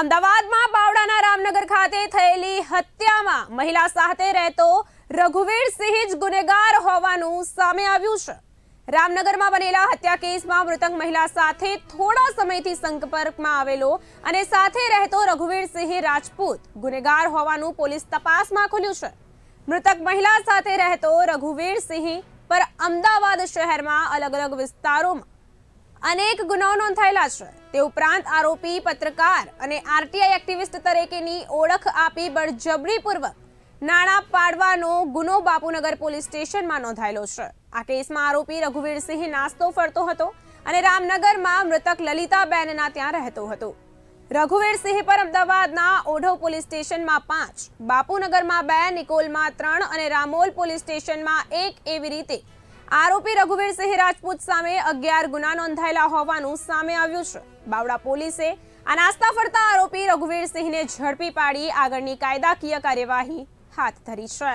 અમદાવાદમાં બાવડાના રામનગર ખાતે થયેલી હત્યામાં મહિલા સાથે રહેતો રઘુવીરસિંહ જ ગુનેગાર હોવાનું સામે આવ્યું છે. રામનગરમાં બનેલા હત્યા કેસમાં મૃતક મહિલા સાથે થોડા સમયથી સંપર્કમાં આવેલો અને સાથે રહેતો રઘુવીરસિંહ રાજપૂત ગુનેગાર હોવાનું પોલીસ તપાસમાં ખુલ્યું છે. મૃતક મહિલા સાથે રહેતો રઘુવીરસિંહ પર અમદાવાદ શહેરમાં અલગ અલગ વિસ્તારોમાં અનેક ગુનાઓ નોંધાયેલા છે. તે ઉપરાંત આરોપી, પત્રકાર અને આરટીઆઈ એક્ટિવિસ્ટ તરીકેની ઓળખ આપી બળજબરીપૂર્વક નાણાં પાડવાનો ગુનો બાપુનગર પોલીસ સ્ટેશનમાં નોંધાયેલો છે. આ કેસમાં આરોપી રઘુવીરસિંહ નાસ્તો ફરતો હતો અને રામનગરમાં મૃતક લલિતાબેનના ત્યાં રહેતો હતો. રઘુવીરસિંહ પર અમદાવાદના ઓઢવ પોલીસ સ્ટેશનમાં પાંચ, બાપુનગરમાં બે, નિકોલમાં ત્રણ અને રામોલ પોલીસ સ્ટેશનમાં એક એવી રીતે આરોપી રઘુવીરસિંહ રાજપૂત સામે અગિયાર ગુના નોંધાયેલા હોવાનું સામે આવ્યું છે. બાવડા પોલીસે આ નાસ્તા ફરતા આરોપી રઘુવીરસિંહને ઝડપી પાડી આગળની કાયદાકીય કાર્યવાહી હાથ ધરી છે.